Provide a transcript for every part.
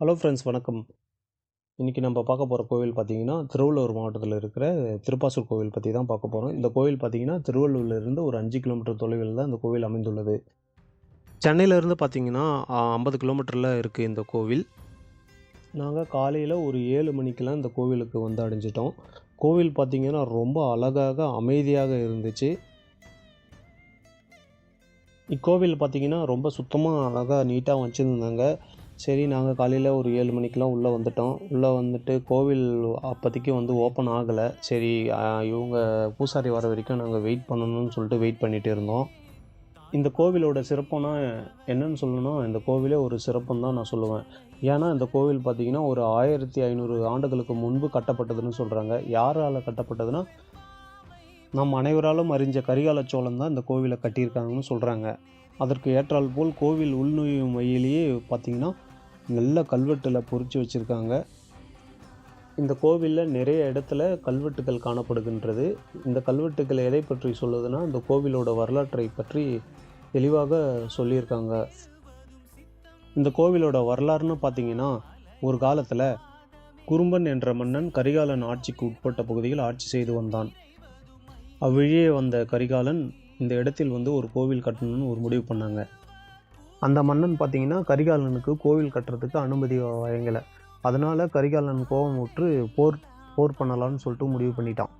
Hello friends வணக்கம். இன்றைக்கி நம்ம பார்க்க போகிற கோவில் பார்த்திங்கன்னா திருவள்ளூர் மாவட்டத்தில் இருக்கிற திருப்பாசூர் கோவில் பற்றி தான் பார்க்க போகிறோம் இந்த கோவில் பார்த்தீங்கன்னா திருவள்ளூர்லேருந்து ஒரு அஞ்சு கிலோமீட்டர் தொலைவில் தான் இந்த கோவில் அமைந்துள்ளது. சென்னையிலேருந்து பார்த்திங்கன்னா ஐம்பது கிலோமீட்டரில் இருக்குது இந்த கோவில். நாங்கள் காலையில் ஒரு ஏழு மணிக்கெலாம் இந்த கோவிலுக்கு வந்து அடைஞ்சிட்டோம். கோவில் பார்த்திங்கன்னா ரொம்ப அழகாக அமைதியாக இருந்துச்சு. இக்கோவில் பார்த்தீங்கன்னா ரொம்ப சுத்தமாக அழகாக நீட்டாக வச்சுருந்தாங்க. சரி நாங்கள் காலையில் ஒரு ஏழு மணிக்கெலாம் உள்ளே வந்துட்டோம். உள்ளே வந்துட்டு கோவில் அப்போதைக்கு வந்து ஓப்பன் ஆகலை. சரி இவங்க பூசாரி வர வரைக்கும் நாங்கள் வெயிட் பண்ணணும்னு சொல்லிட்டு வெயிட் பண்ணிகிட்டு இருந்தோம். இந்த கோவிலோட சிறப்புனா என்னன்னு சொல்லணும் இந்த கோவிலே ஒரு சிறப்புன்னு தான் நான் சொல்லுவேன். ஏன்னா இந்த கோவில் பார்த்தீங்கன்னா ஒரு ஆயிரத்தி ஐநூறு ஆண்டுகளுக்கு முன்பு கட்டப்பட்டதுன்னு சொல்கிறாங்க யாரால் கட்டப்பட்டதுன்னா நம் அனைவராலும் அறிஞ்ச கரிகால சோழன் தான் இந்த கோவிலை கட்டியிருக்காங்கன்னு சொல்கிறாங்க அதற்கு ஏற்றால் போல் கோவில் உள்நுழையும் வழியிலேயே பார்த்தீங்கன்னா நல்ல கல்வெட்டில் பொறிச்சு வச்சுருக்காங்க. இந்த கோவிலில் நிறைய இடத்துல கல்வெட்டுகள் காணப்படுகின்றது. இந்த கல்வெட்டுகள் எதை பற்றி சொல்லுதுன்னா இந்த கோவிலோட வரலாற்றை பற்றி தெளிவாக சொல்லியிருக்காங்க. இந்த கோவிலோட வரலாறுன்னு பார்த்தீங்கன்னா ஒரு காலத்தில் குறும்பன் என்ற மன்னன் கரிகாலன் ஆட்சிக்கு உட்பட்ட பகுதியில் ஆட்சி செய்து வந்தான். அவ்வழியே வந்த கரிகாலன் இந்த இடத்தில் வந்து ஒரு கோவில் கட்டணும்னு ஒரு முடிவு பண்ணாங்க. அந்த மன்னன் பார்த்தீங்கன்னா கரிகாலனுக்கு கோவில் கட்டுறதுக்கு அனுமதி வழங்கலை. அதனால் கரிகாலன் கோபம் விட்டு போர் போர் பண்ணலான்னு சொல்லிட்டு முடிவு பண்ணிட்டான்.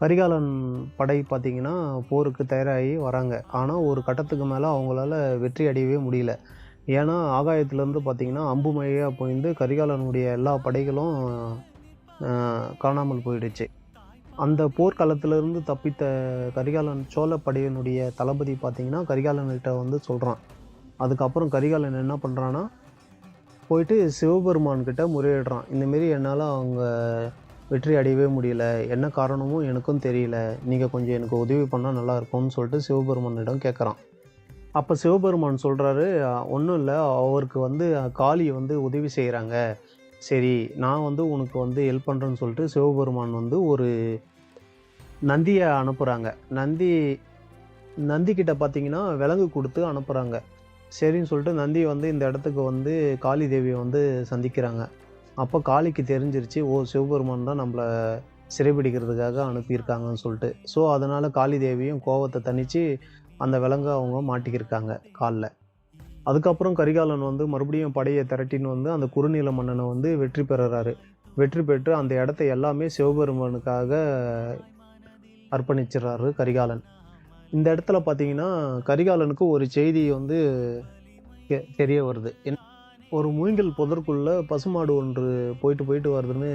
கரிகாலன் படை பார்த்திங்கன்னா போருக்கு தயாராகி வராங்க. ஆனால் ஒரு கட்டத்துக்கு மேலே அவங்களால வெற்றி அடையவே முடியல. ஏன்னா ஆகாயத்துலேருந்து பார்த்தீங்கன்னா அம்பு மழையாக போயிருந்து கரிகாலனுடைய எல்லா படைகளும் காணாமல் போயிடுச்சு. அந்த போர்க்களத்திலிருந்து தப்பித்த கரிகாலன் சோழ படையினுடைய தளபதி பார்த்தீங்கன்னா கரிகாலன்கிட்ட வந்து சொல்கிறான் அதுக்கப்புறம் கரிகாலன் என்ன பண்ணுறான்னா போயிட்டு சிவபெருமான்கிட்ட முறையிடுறான். இந்தமாரி என்னால் அவங்க வெற்றி அடையவே முடியல. என்ன காரணமும் எனக்கும் தெரியல. நீங்கள் கொஞ்சம் எனக்கு உதவி பண்ணால் நல்லா இருக்கும்னு சொல்லிட்டு சிவபெருமானிடம் கேட்குறான் அப்போ சிவபெருமான் சொல்கிறாரு ஒன்றும் இல்லை. அவருக்கு வந்து காளி வந்து உதவி செய்கிறாங்க சரி நான் வந்து உனக்கு வந்து ஹெல்ப் பண்ணுறேன்னு சொல்லிட்டு சிவபெருமான் வந்து ஒரு நந்தியை அனுப்புகிறாங்க நந்தி நந்திக்கிட்ட பார்த்தீங்கன்னா விலங்கு கொடுத்து அனுப்புகிறாங்க சரின்னு சொல்லிட்டு நந்தி வந்து இந்த இடத்துக்கு வந்து காளி தேவியை வந்து சந்திக்கிறாங்க. அப்போ காளிக்கு தெரிஞ்சிருச்சு ஓ சிவபெருமான் தான் நம்மளை சிறைபிடிக்கிறதுக்காக அனுப்பியிருக்காங்கன்னு சொல்லிட்டு. ஸோ அதனால் காளி தேவியும் கோவத்தை தணித்து அந்த விலங்கை அவங்க மாட்டிக்கிருக்காங்க காலில். அதுக்கப்புறம் கரிகாலன் வந்து மறுபடியும் படையை திரட்டின்னு வந்து அந்த குறுநில மன்னனை வந்து வெற்றி பெறுறாரு. வெற்றி பெற்று அந்த இடத்த எல்லாமே சிவபெருமானுக்காக அர்ப்பணிச்சிடுறாரு கரிகாலன். இந்த இடத்துல பார்த்தீங்கன்னா கரிகாலனுக்கு ஒரு செய்தி வந்து தெரிய வருது. ஒரு மூங்கில் புதற்குள்ள பசுமாடு ஒன்று போயிட்டு போயிட்டு வருதுன்னு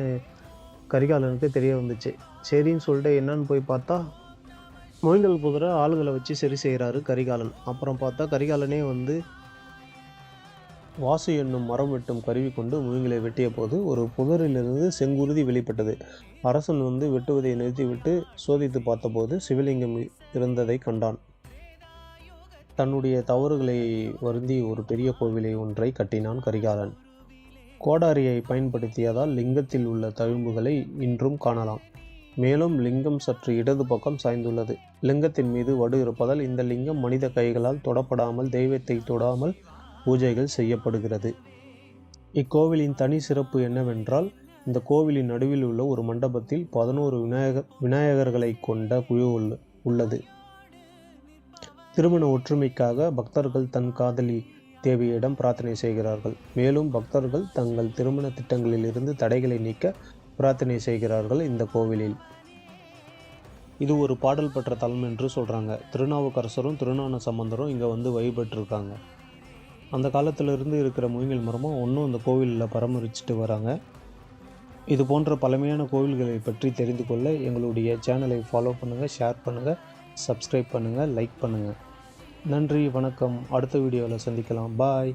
கரிகாலனுக்கு தெரிய வந்துச்சு. சரின்னு சொல்லிட்டு என்னன்னு போய் பார்த்தா மூங்கில் புதரை ஆளுகளை வச்சு சரி செய்கிறாரு கரிகாலன். அப்புறம் பார்த்தா கரிகாலனே வந்து வாசு என்னும் மரம் வெட்டும் கருவி கொண்டு மூங்கிலை வெட்டிய போது ஒரு புதரிலிருந்து செங்குருதி வெளிப்பட்டது. அரசன் வந்து வெட்டுவதை நிறுத்திவிட்டு சோதித்து பார்த்தபோது சிவலிங்கம் இருந்ததை கண்டான். தன்னுடைய தவறுகளை வருந்தி ஒரு பெரிய கோவிலை ஒன்றை கட்டினான் கரிகாலன். கோடாரியை பயன்படுத்தியதால் லிங்கத்தில் உள்ள தழும்புகளை இன்றும் காணலாம். மேலும் லிங்கம் சற்று இடது பக்கம் சாய்ந்துள்ளது. லிங்கத்தின் மீது வடு இருப்பதால் இந்த லிங்கம் மனித கைகளால் தொடப்படாமல் தெய்வத்தை தொடாமல் பூஜைகள் செய்யப்படுகிறது. இக்கோவிலின் தனி சிறப்பு என்னவென்றால் இந்த கோவிலின் நடுவில் உள்ள ஒரு மண்டபத்தில் பதினோரு விநாயகர் விநாயகர்களை கொண்ட குழு உள்ளது. திருமண ஒற்றுமைக்காக பக்தர்கள் தன் காதலி தேவியிடம் பிரார்த்தனை செய்கிறார்கள். மேலும் பக்தர்கள் தங்கள் திருமண திட்டங்களில் இருந்து தடைகளை நீக்க பிரார்த்தனை செய்கிறார்கள் இந்த கோவிலில். இது ஒரு பாடல் பெற்ற தலம் என்று சொல்கிறாங்க திருநாவுக்கரசரும் திருநான சம்பந்தரும் இங்கே வந்து வழிபட்டிருக்காங்க. அந்த காலத்திலிருந்து இருக்கிற மூங்கில் மரமும் ஒன்றும் இந்த கோவிலில் பராமரிச்சுட்டு வராங்க. இது போன்ற பழமையான கோவில்களை பற்றி தெரிந்து கொள்ள எங்களுடைய சேனலை ஃபாலோ பண்ணுங்கள் ஷேர் பண்ணுங்கள் சப்ஸ்கிரைப் பண்ணுங்கள் லைக் பண்ணுங்கள் நன்றி வணக்கம். அடுத்த வீடியோவில் சந்திக்கலாம். பாய்